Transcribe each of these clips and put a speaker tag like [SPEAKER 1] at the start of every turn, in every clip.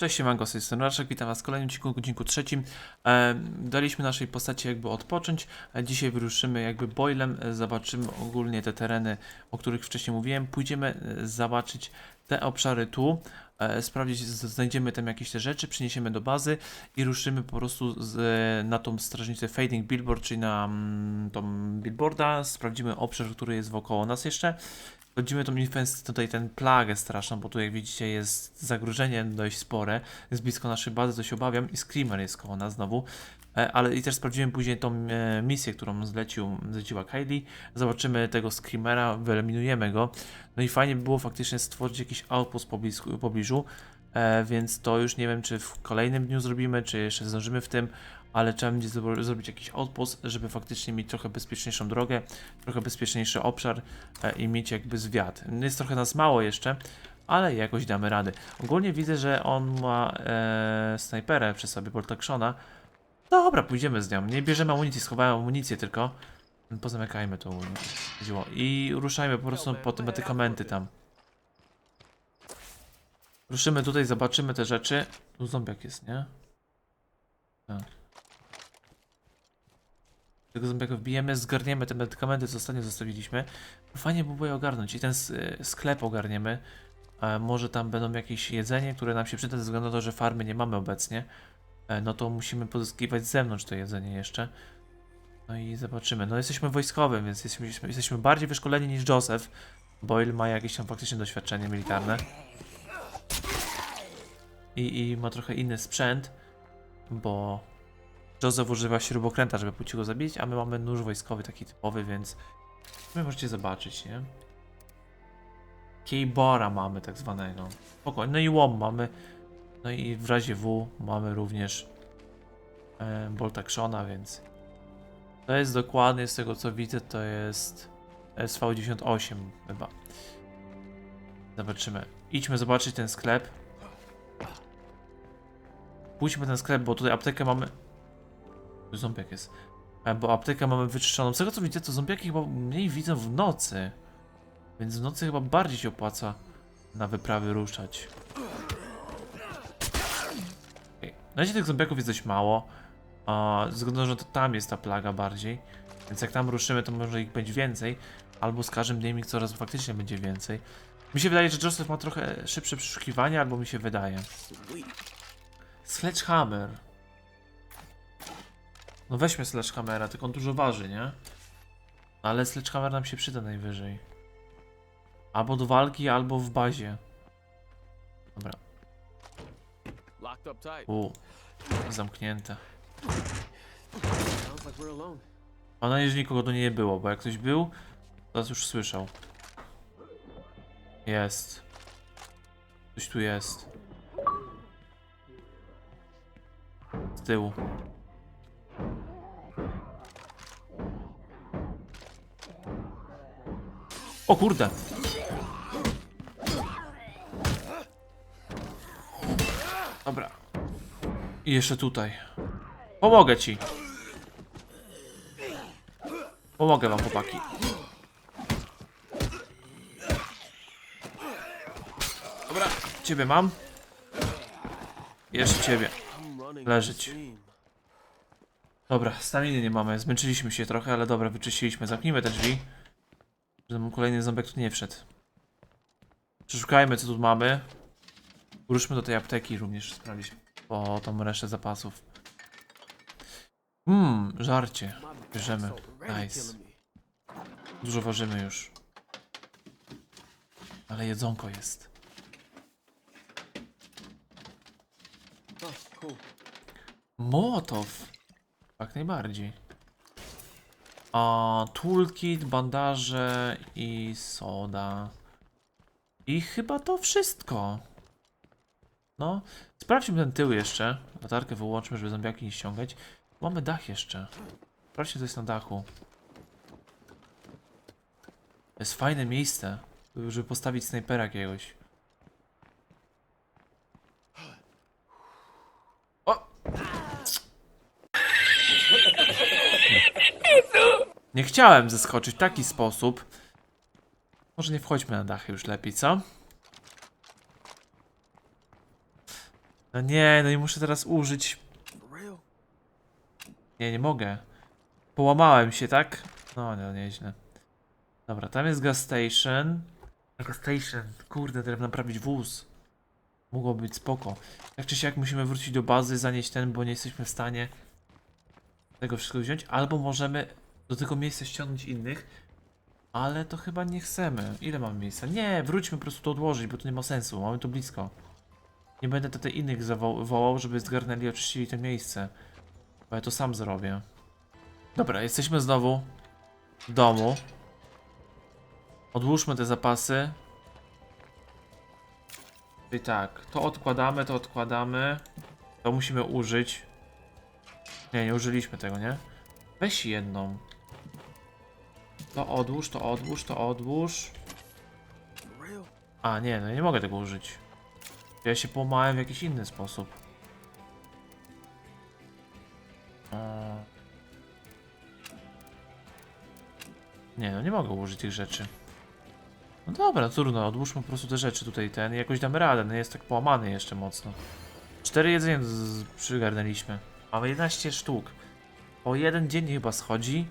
[SPEAKER 1] Cześć, siemanko, z tej witam was w kolejnym odcinku, odcinku trzecim. E, daliśmy naszej postaci jakby odpocząć, a dzisiaj wyruszymy jakby boilem, e, zobaczymy ogólnie te tereny, o których wcześniej mówiłem. Pójdziemy e, zobaczyć te obszary tu, e, sprawdzić, znajdziemy tam jakieś te rzeczy, przyniesiemy do bazy i ruszymy po prostu z, e, na tą strażnicę Fading Billboard, czyli na mm, tą billboarda, sprawdzimy obszar, który jest wokoło nas jeszcze. Wchodzimy tą infest, tutaj ten plagę straszną, bo tu jak widzicie jest zagrożenie dość spore. Jest blisko naszej bazy, to się obawiam i Screamer jest koło nas znowu. E, Ale i też sprawdziłem później tą e, misję, którą zlecił, zleciła Kylie. Zobaczymy tego Screamera, wyeliminujemy go. No i fajnie by było faktycznie stworzyć jakiś outpost pobliż, pobliżu. E, więc to już nie wiem, czy w kolejnym dniu zrobimy, czy jeszcze zdążymy w tym, ale trzeba będzie zro- zrobić jakiś outpost, żeby faktycznie mieć trochę bezpieczniejszą drogę, trochę bezpieczniejszy obszar e, i mieć jakby zwiat. Jest trochę nas mało jeszcze, ale jakoś damy rady. Ogólnie widzę, że on ma e, snajperę przy sobie, Bolt Actiona. Dobra, pójdziemy z nią. Nie bierzemy amunicji, schowałem amunicję tylko. Pozamykajmy to chodziło. I ruszajmy po prostu po te medykamenty tam. Ruszymy tutaj, zobaczymy te rzeczy. Tu zombiak jest, nie? Tak. Tego zombiaka wbijemy, zgarniemy te medykamenty, co ostatnio zostawiliśmy. Fajnie by było je ogarnąć i ten sklep ogarniemy. Może tam będą jakieś jedzenie, które nam się przyda ze względu na to, że farmy nie mamy obecnie. E, no to musimy pozyskiwać z zewnątrz to jedzenie jeszcze. No i zobaczymy. No jesteśmy wojskowym, więc jesteśmy, jesteśmy bardziej wyszkoleni niż Joseph. Boyle ma jakieś tam faktycznie doświadczenie militarne. I, I ma trochę inny sprzęt, bo Joseph używa śrubokręta, żeby płci go zabić, a my mamy nóż wojskowy taki typowy, więc wy możecie zobaczyć, nie? Keybora mamy tak zwanego. Spokojnie. No i łom mamy. No i w razie W mamy również e, więc to jest dokładnie z tego co widzę, to jest SV98 chyba. Zobaczymy. Idźmy zobaczyć ten sklep. Pójdźmy ten sklep, bo tutaj aptekę mamy. Zombiak jest. E, Bo aptekę mamy wyczyszczoną. Z tego co widzę, to zombiaki chyba mniej widzą w nocy. Więc w nocy chyba bardziej się opłaca na wyprawy ruszać. Okay. Na razie tych zombiaków jest dość mało. Ze względu że to tam jest ta plaga bardziej. Więc jak tam ruszymy, to może ich być więcej. Albo z każdym dniem ich coraz faktycznie będzie więcej. Mi się wydaje, że Joseph ma trochę szybsze przeszukiwanie, albo mi się wydaje. Sledgehammer. No weźmy Sledgehammera, tylko on dużo waży, nie? Ale Sledgehammer nam się przyda najwyżej. Albo do walki, albo w bazie. Dobra. U. Zamknięte. Mam nadzieję, że nikogo tu nie było, bo jak ktoś był, to nas już słyszał. Jest. Ktoś tu jest. Z tyłu. O kurde! Dobra. I jeszcze tutaj. Pomogę ci. Pomogę wam, chłopaki. Dobra, ciebie mam. Jeszcze ciebie. Leżeć. Dobra, staminy nie mamy, zmęczyliśmy się trochę, ale dobra, wyczyściliśmy. Zamknijmy te drzwi. Żeby kolejny ząbek tu nie wszedł. Przeszukajmy, co tu mamy. Ruszmy do tej apteki również sprawdzić po tą resztę zapasów. Mmm, żarcie.
[SPEAKER 2] My
[SPEAKER 1] Bierzemy. Nice. Dużo ważymy już. Ale jedzonko jest. Mołotow. Jak najbardziej. A, toolkit, bandaże i soda. I chyba to wszystko. No, sprawdźmy ten tył jeszcze. Latarkę wyłączmy, żeby zombiaki nie ściągać. Mamy dach jeszcze. Sprawdźcie, co jest na dachu. To jest fajne miejsce, żeby postawić snajpera jakiegoś. O! Nie chciałem zeskoczyć w taki sposób. Może nie wchodźmy na dachy już lepiej, co? No nie, no i muszę teraz użyć. Nie, nie mogę. Połamałem się, tak? No, no, nieźle. Dobra, tam jest gas station. Gas station. Kurde, teraz naprawić wóz. Mogło być spoko. Jak czy siak musimy wrócić do bazy, zanieść ten, bo nie jesteśmy w stanie tego wszystkiego wziąć. Albo możemy do tego miejsca ściągnąć innych. Ale to chyba nie chcemy. Ile mamy miejsca? Nie, wróćmy po prostu to odłożyć, bo to nie ma sensu. Mamy to blisko. Nie będę tutaj innych zawo- wołał, żeby zgarnęli oczyścili to miejsce. Bo ja to sam zrobię. Dobra, jesteśmy znowu w domu. Odłóżmy te zapasy. I tak, to odkładamy, to odkładamy. To musimy użyć. Nie, nie użyliśmy tego, nie? Weź jedną. To odłóż, to odłóż, to odłóż. A, nie, no nie mogę tego użyć. Ja się połamałem w jakiś inny sposób. Eee. Nie, no nie mogę użyć tych rzeczy. No dobra, trudno, odłóżmy po prostu te rzeczy tutaj, ten jakoś damy radę, no jest tak połamany jeszcze mocno. Cztery z- przygarnęliśmy. Mamy 11 sztuk. Po jeden dzień chyba schodzi.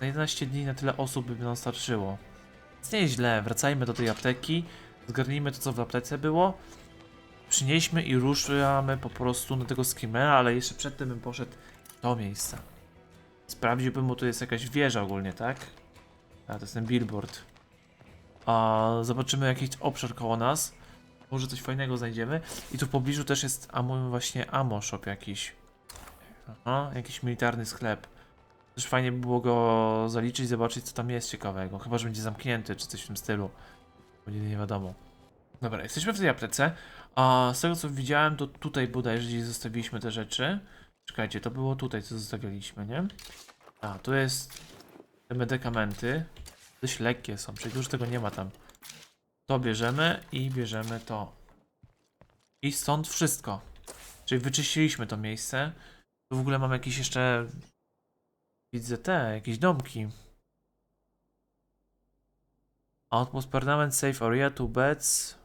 [SPEAKER 1] Na 11 dni na tyle osób by nam starczyło. Więc nie jest źle, wracajmy do tej apteki, zgarnijmy to co w aptece było, przynieśmy i ruszamy po prostu na tego skimmera, ale jeszcze przedtem bym poszedł do miejsca. Sprawdziłbym, bo tu jest jakaś wieża ogólnie, tak? A, to jest ten billboard. A, zobaczymy jakiś obszar koło nas. Może coś fajnego znajdziemy. I tu w pobliżu też jest ammo, właśnie ammo shop jakiś. Aha, jakiś militarny sklep. Też fajnie by było go zaliczyć, zobaczyć co tam jest ciekawego. Chyba, że będzie zamknięty, czy coś w tym stylu. Będzie nie wiadomo. Dobra, jesteśmy w tej aptece. A z tego co widziałem, to tutaj bodajże gdzieś zostawiliśmy te rzeczy. Czekajcie, to było tutaj, co zostawialiśmy, nie? A, tu jest te medykamenty. Dość lekkie są, czyli już tego nie ma tam. To bierzemy i bierzemy to. I stąd wszystko. Czyli wyczyściliśmy to miejsce. Tu w ogóle mam jakieś jeszcze Widzę te, jakieś domki. Outpost permanent safe area, two beds.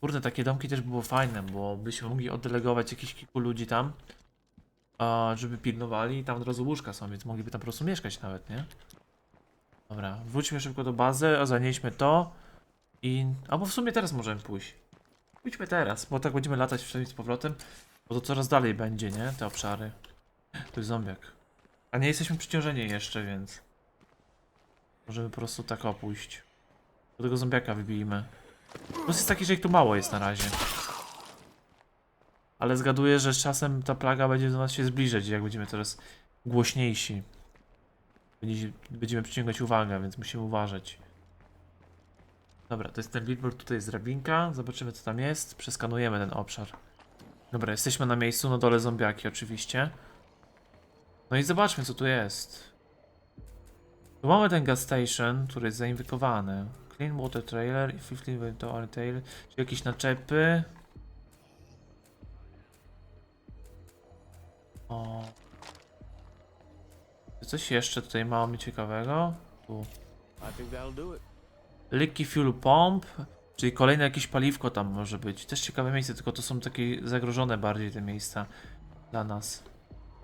[SPEAKER 1] Kurde, takie domki też było fajne, bo byśmy mogli oddelegować jakichś kilku ludzi tam, żeby pilnowali i tam od razu łóżka są, więc mogliby tam po prostu mieszkać nawet, nie? Dobra, wróćmy szybko do bazy, a zanieśmy to i... Albo w sumie teraz możemy pójść. Pójdźmy teraz, bo tak będziemy latać wszędzie z powrotem, bo to coraz dalej będzie, nie? Te obszary. To jest zombiak. A nie jesteśmy przyciążeni jeszcze, więc możemy po prostu tak opójść. Do tego zombiaka wybijmy. Plus jest taki, że ich tu mało jest na razie. Ale zgaduję, że z czasem ta plaga będzie do nas się zbliżać, jak będziemy coraz głośniejsi. Będzie- Będziemy przyciągać uwagę, więc musimy uważać. Dobra, to jest ten billboard, tutaj jest drabinka. Zobaczymy co tam jest. Przeskanujemy ten obszar. Dobra, jesteśmy na miejscu, na dole zombiaki oczywiście. No i zobaczmy, co tu jest. Tu mamy ten gas station, który jest zainwykowany. Clean water trailer i 15 to retail, czyli jakieś naczepy. O. Czy Coś jeszcze tutaj mamy ciekawego? Tu. Leaky fuel pump, czyli kolejne jakieś paliwko tam może być. Też ciekawe miejsce, tylko to są takie zagrożone bardziej te miejsca dla nas.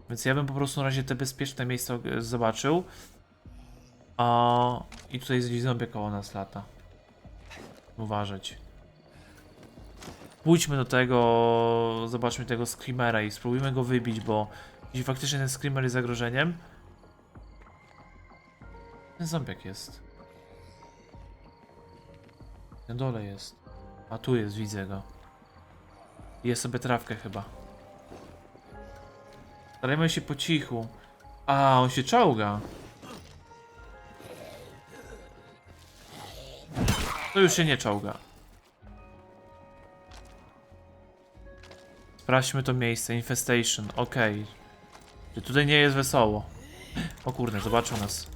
[SPEAKER 1] Więc ja bym po prostu na razie te bezpieczne miejsca e, zobaczył. A i tutaj jest zombie koło nas lata. Uważać. Pójdźmy do tego, zobaczmy tego screamera i spróbujmy go wybić, bo jeśli faktycznie ten screamer jest zagrożeniem. Ten zombiak jest. Na dole jest. A tu jest, widzę go. Je sobie trawkę chyba. Starajmy się po cichu. A, on się czołga. To już się nie czołga. Sprawdźmy to miejsce. Infestation. Okej. Czy Tutaj nie jest wesoło. O kurde, zobaczył nas.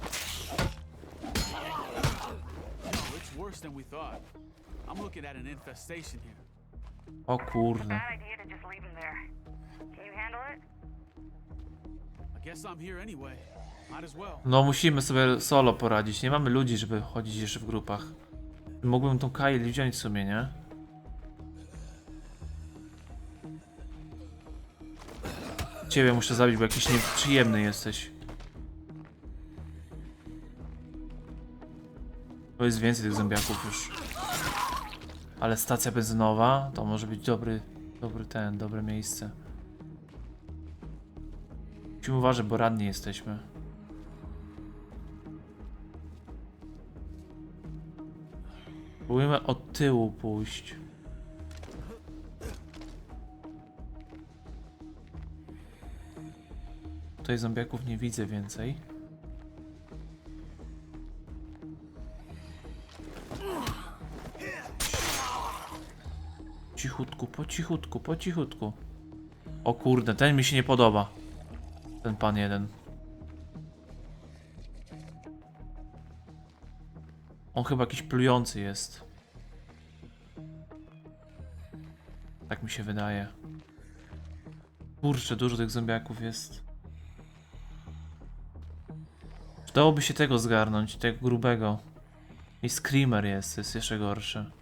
[SPEAKER 2] It's worse than we thought. I'm looking at an infestation here.
[SPEAKER 1] O kurde.
[SPEAKER 3] Bad idea to just leave him there. Can you handle it?
[SPEAKER 2] I guess I'm here anyway. Might as well.
[SPEAKER 1] No musimy sobie solo poradzić. Nie mamy ludzi, żeby chodzić jeszcze w grupach. Mógłbym tą Kylie wziąć w sumie, nie? Ciebie muszę zabić, bo jakiś nieprzyjemny jesteś. To jest więcej tych zombiaków już. Ale stacja benzynowa to może być dobry, dobry ten, dobre miejsce. Musimy uważać, bo ranni jesteśmy. Próbujemy od tyłu pójść. Tutaj zombiaków nie widzę więcej. Cichutku, po cichutku, po cichutku. O kurde, ten mi się nie podoba. Ten pan jeden. On chyba jakiś plujący jest. Tak mi się wydaje. Kurczę, dużo tych zombiaków jest. Przydałoby się tego zgarnąć, tego grubego. I Screamer jest, jest jeszcze gorszy.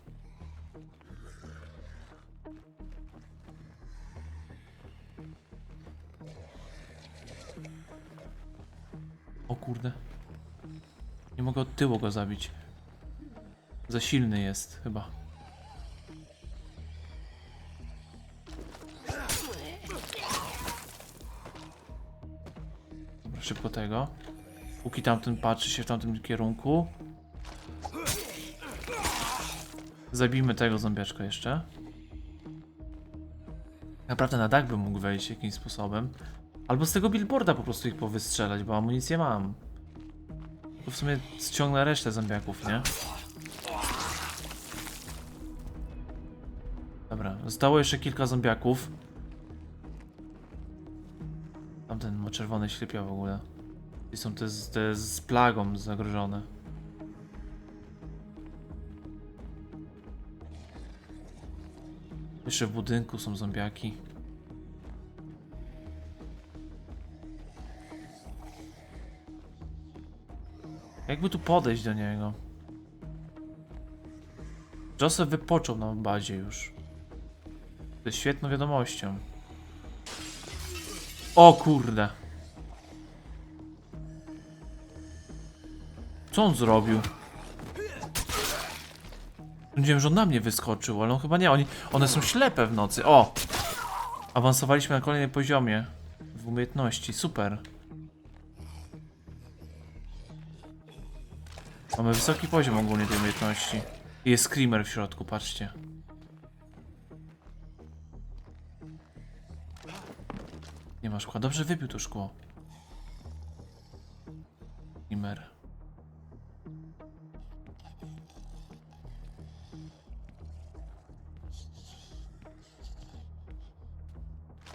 [SPEAKER 1] Tyłu go zabić. Za silny jest, chyba. Dobra, szybko tego. Póki tamten patrzy się w tamtym kierunku. Zabijmy tego zombiaczka jeszcze. Naprawdę na dach bym mógł wejść jakimś sposobem. Albo z tego billboarda po prostu ich powystrzelać, bo amunicję mam. W sumie ściągnę resztę zombiaków, nie? Dobra, zostało jeszcze kilka zombiaków. Tamten ma czerwone ślepia w ogóle. I są te, z- te z plagą zagrożone. Jeszcze w budynku są zombiaki. Jakby tu podejść do niego? Joseph wypoczął na bazie już. Jest świetną wiadomością. O kurde. Co on zrobił? Nie wiem, że on na mnie wyskoczył, ale on chyba nie. Oni, one są ślepe w nocy. O! Awansowaliśmy na kolejnym poziomie w umiejętności. Super. Mamy wysoki poziom ogólnie tej umiejętności. Jest screamer w środku, patrzcie. Nie ma szkła. Dobrze wybił to szkło. Screamer.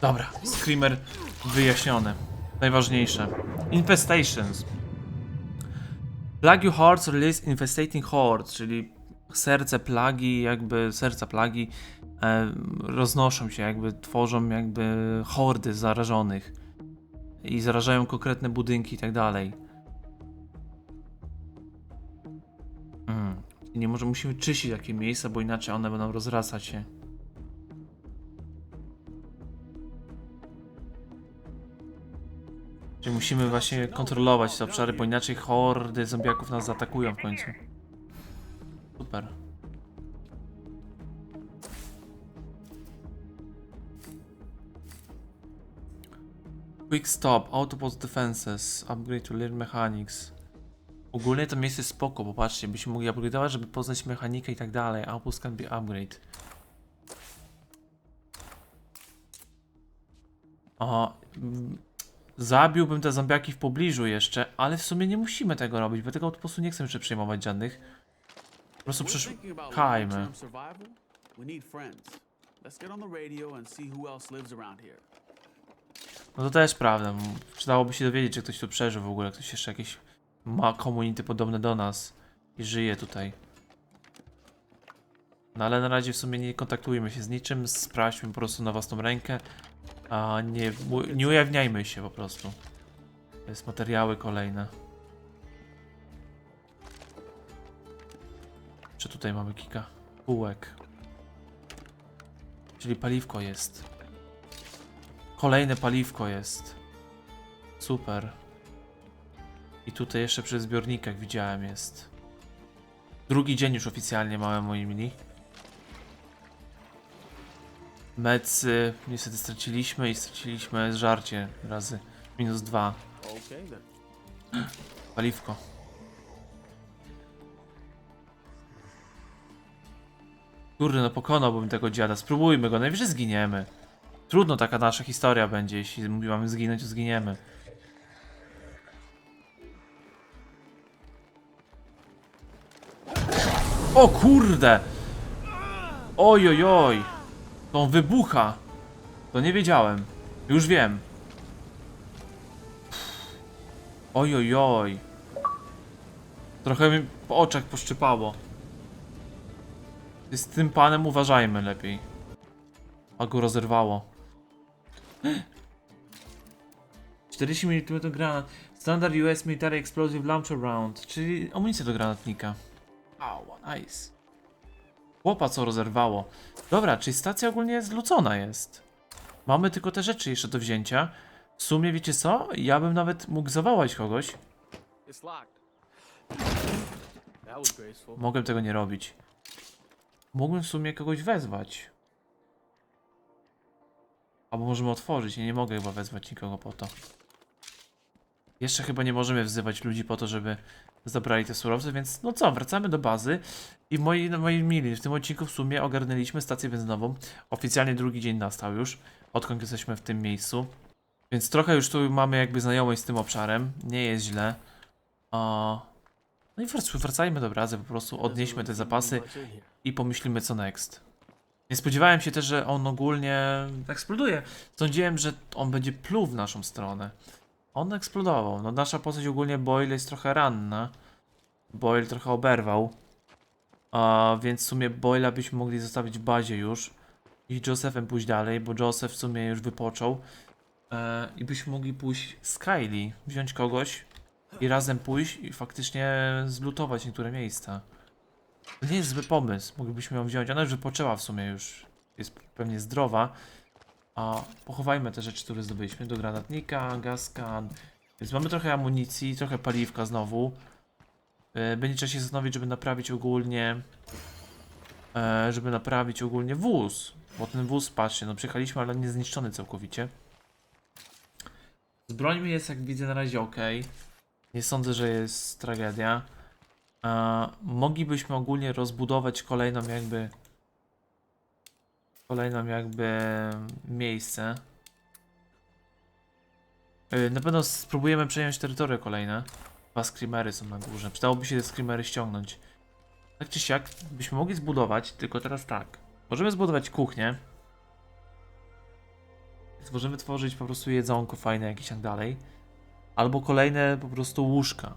[SPEAKER 1] Dobra, Screamer wyjaśniony. Najważniejsze. Infestations. Plague Hordes release infestating hordes, czyli serce plagi, jakby serca plagi e, roznoszą się, jakby tworzą jakby hordy zarażonych i zarażają konkretne budynki i tak dalej. Mm. Nie może musimy czyścić takie miejsca, bo inaczej one będą rozrastać się. Czyli musimy właśnie kontrolować te obszary, bo inaczej hordy zombiaków nas zaatakują w końcu. Super. Quick stop, autopost defenses, upgrade to learn mechanics. Ogólnie to miejsce spoko, bo patrzcie, byśmy mogli upgrade'ować, żeby poznać mechanikę i tak dalej. Outpost can be upgrade. Mm, zabiłbym te zombiaki w pobliżu jeszcze, ale w sumie nie musimy tego robić, bo tego outpostu nie chcę jeszcze przejmować żadnych. Po prostu
[SPEAKER 2] We're
[SPEAKER 1] przesz...
[SPEAKER 2] thinking about
[SPEAKER 1] Kajmy.
[SPEAKER 2] long-term survival. We need friends. Let's get on the radio and see who else lives around here.
[SPEAKER 1] No to też prawda. Przydałoby się dowiedzieć, czy ktoś tu przeżył w ogóle, ktoś jeszcze jakieś ma community podobne do nas i żyje tutaj. No ale na razie w sumie nie kontaktujmy się z niczym, sprawdźmy po prostu na własną rękę, a nie, nie ujawniajmy się po prostu. To jest materiały kolejne. Czy tutaj mamy kilka półek? Czyli paliwko jest. Kolejne paliwko jest. Super. I tutaj jeszcze przy zbiornikach widziałem jest. Drugi dzień już oficjalnie mamy moi mili. Mecy niestety straciliśmy i straciliśmy żarcie razy minus dwa. Paliwko. Kurde, no pokonałbym tego dziada. Spróbujmy go, najwyżej zginiemy. Trudno taka nasza historia będzie, jeśli mamy zginąć, to zginiemy. O kurde! Oj, oj, oj! To on wybucha! To nie wiedziałem. Już wiem. Oj, oj, oj. Trochę mi po oczach poszczypało. Z tym panem uważajmy lepiej. A go rozerwało. 40 mm granat. Standard US Military Explosive Launcher Round, czyli amunicja do granatnika. Wow, nice. Chłopa co rozerwało. Dobra, czyli stacja ogólnie zlucona jest. Mamy tylko te rzeczy jeszcze do wzięcia. W sumie wiecie co? Ja bym nawet mógł zawołać kogoś. Mogłem tego nie robić. Mógłbym w sumie kogoś wezwać. Albo możemy otworzyć. Ja nie mogę chyba wezwać nikogo po to. Jeszcze chyba nie możemy wzywać ludzi po to, żeby zabrali te surowce, więc no co, wracamy do bazy. I moi, no, moi mili, w tym odcinku w sumie ogarnęliśmy stację benzynową. Oficjalnie drugi dzień nastał już, odkąd jesteśmy w tym miejscu. Więc trochę już tu mamy jakby znajomość z tym obszarem. Nie jest źle. O, no i wrac- wracajmy do bazy, po prostu odnieśmy te zapasy i pomyślimy co next. Nie spodziewałem się też, że on ogólnie eksploduje. Sądziłem, że on będzie pluł w naszą stronę. On eksplodował. No nasza postać ogólnie Boyle jest trochę ranna. Boyle trochę oberwał. A więc w sumie Boyla byśmy mogli zostawić w bazie już. I Josephem pójść dalej, bo Joseph w sumie już wypoczął. E, I byśmy mogli pójść z Kylie, wziąć kogoś i razem pójść i faktycznie zlutować niektóre miejsca. To nie jest zły pomysł, moglibyśmy ją wziąć. Ona już wypoczęła w sumie już. Jest pewnie zdrowa. A pochowajmy te rzeczy, które zdobyliśmy. Do granatnika, gaskan. Więc mamy trochę amunicji, trochę paliwka znowu. Yy, Będzie trzeba się zastanowić, żeby naprawić ogólnie. e, Żeby naprawić ogólnie wóz. Bo ten wóz, patrzcie, no przyjechaliśmy, ale nie zniszczony całkowicie. Z brońmi jest, jak widzę, na razie ok. Nie sądzę, że jest tragedia. E, moglibyśmy ogólnie rozbudować kolejną jakby kolejną jakby miejsce. E, na pewno spróbujemy przejąć terytoria kolejne. Dwa screamery są na górze. Przydałoby się te screamery ściągnąć. Tak czy siak byśmy mogli zbudować, tylko teraz tak. Możemy zbudować kuchnię. Możemy tworzyć po prostu jedzonko fajne jakieś tak dalej. Albo kolejne po prostu łóżka.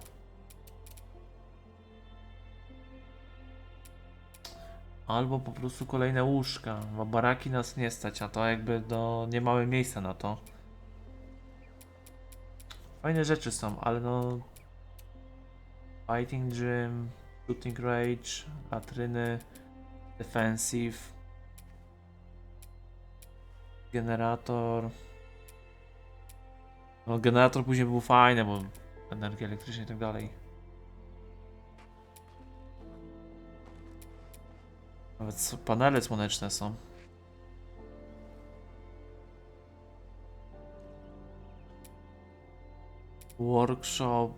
[SPEAKER 1] Albo po prostu kolejne łóżka, bo baraki nas nie stać, a to jakby no, nie mamy miejsca na to. Fajne rzeczy są, ale no... Fighting Gym, Shooting Rage, latryny, Defensive, Generator. No generator później był fajny, bo energia elektryczna i tak dalej. Nawet panele słoneczne są. Workshop,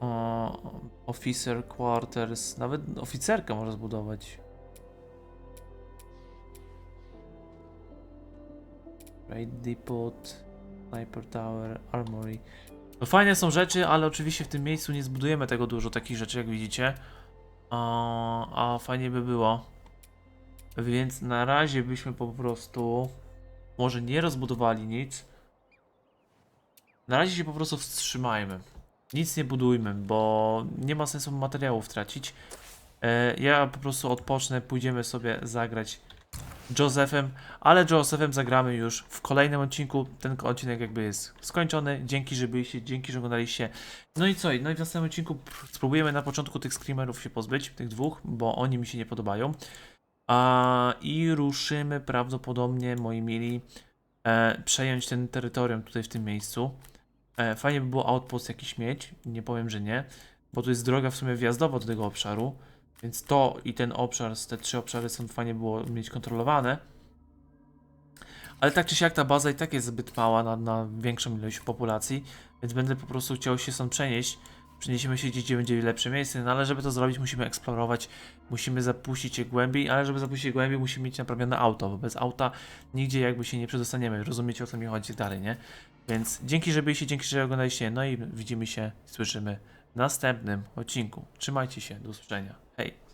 [SPEAKER 1] o, officer quarters, nawet oficerkę można zbudować. Raid depot, sniper tower, armory. No fajne są rzeczy, ale oczywiście w tym miejscu nie zbudujemy tego dużo takich rzeczy, jak widzicie. A, a fajnie by było. Więc na razie byśmy po prostu może nie rozbudowali nic. Na razie się po prostu wstrzymajmy. Nic nie budujmy, bo nie ma sensu materiałów tracić. E, ja po prostu odpocznę, pójdziemy sobie zagrać Josephem, ale Josephem zagramy już w kolejnym odcinku. Ten odcinek jakby jest skończony. Dzięki, że byliście, dzięki, że oglądaliście. No i co? No i w następnym odcinku pr- spróbujemy na początku tych screamerów się pozbyć, tych dwóch, bo oni mi się nie podobają. A, I ruszymy prawdopodobnie, moi mili, e, przejąć ten terytorium tutaj w tym miejscu. E, fajnie by było outpost jakiś mieć, nie powiem, że nie, bo tu jest droga w sumie wjazdowa do tego obszaru, więc to i ten obszar, te trzy obszary są fajnie było mieć kontrolowane. Ale tak czy siak ta baza i tak jest zbyt mała na, na większą ilość populacji, więc będę po prostu chciał się stąd przenieść. Przeniesiemy się gdzieś, gdzie będzie lepsze miejsce, no ale żeby to zrobić musimy eksplorować, musimy zapuścić je głębiej, ale żeby zapuścić je głębiej musimy mieć naprawione auto, bo bez auta nigdzie jakby się nie przedostaniemy, rozumiecie o co mi chodzi dalej, nie? Więc dzięki, że byliście, dzięki, że oglądaliście, no i widzimy się, słyszymy w następnym odcinku. Trzymajcie się, do usłyszenia, hej!